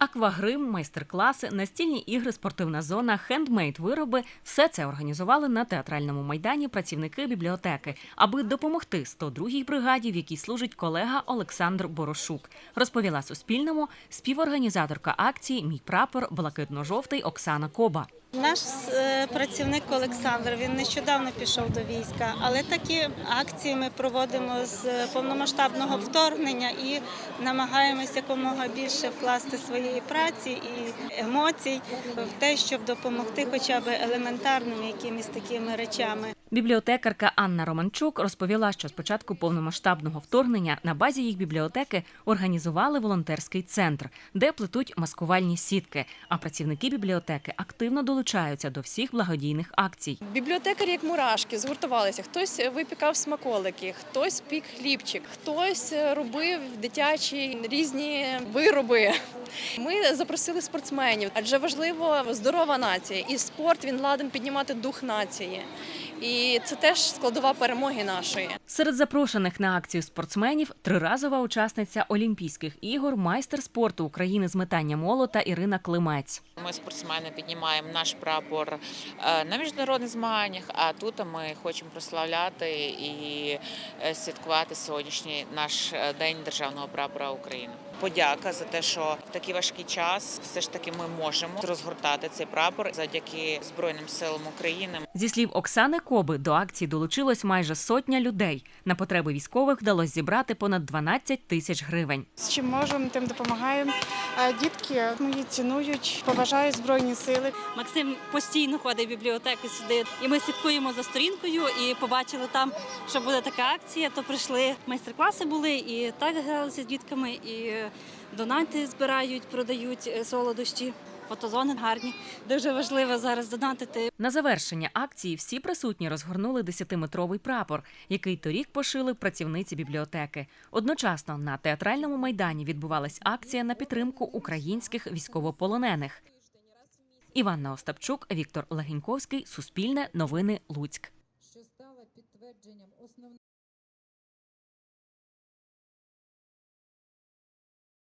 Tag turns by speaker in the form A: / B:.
A: Аквагрим, майстер-класи, настільні ігри, спортивна зона, хендмейд вироби все це організували на театральному майдані працівники бібліотеки, аби допомогти 102-й бригаді, в якій служить колега Олександр Борошук. Розповіла Суспільному співорганізаторка акції Мій прапор блакитно-жовтий Оксана Коба.
B: Наш е, працівник Олександр він нещодавно пішов до війська, але такі акції ми проводимо з повномасштабного вторгнення і намагаємося якомога більше вкласти своєї праці і емоцій в те, щоб допомогти хоча б елементарними якимись такими речами.
A: Бібліотекарка Анна Романчук розповіла, що з початку повномасштабного вторгнення на базі їх бібліотеки організували волонтерський центр, де плетуть маскувальні сітки. А працівники бібліотеки активно долучаються до всіх благодійних акцій.
C: Бібліотекарі, як мурашки, згуртувалися. Хтось випікав смаколики, хтось пік хлібчик, хтось робив дитячі різні вироби. Ми запросили спортсменів, адже важливо здорова нація, і спорт він ладен піднімати дух нації. І це теж складова перемоги нашої.
A: Серед запрошених на акцію спортсменів триразова учасниця Олімпійських ігор, майстер спорту України з метання молота Ірина Климець.
D: Ми спортсмени піднімаємо наш прапор е, на міжнародних змаганнях. А тут ми хочемо прославляти і е, святкувати сьогоднішній наш е, день державного прапора України. Подяка за те, що в такий важкий час все ж таки ми можемо розгортати цей прапор завдяки Збройним силам України.
A: Зі слів Оксани Коби, до акції долучилось майже сотня людей. На потреби військових вдалося зібрати понад 12 тисяч гривень.
E: З чим можемо, тим допомагаємо. А Дітки мої цінують, поважають збройні сили.
F: Максим постійно ходить в бібліотеку сюди, і ми слідкуємо за сторінкою і побачили там, що буде така акція. То прийшли майстер-класи були і так гралися з дітками, і донати збирають, продають е, солодощі. Фотозони гарні. Дуже важливо зараз донатити.
A: На завершення акції всі присутні розгорнули 10-метровий прапор, який торік пошили працівниці бібліотеки. Одночасно на театральному майдані відбувалась акція на підтримку українських військовополонених. Іванна Остапчук, Віктор Легеньковський, Суспільне, Новини Луцьк.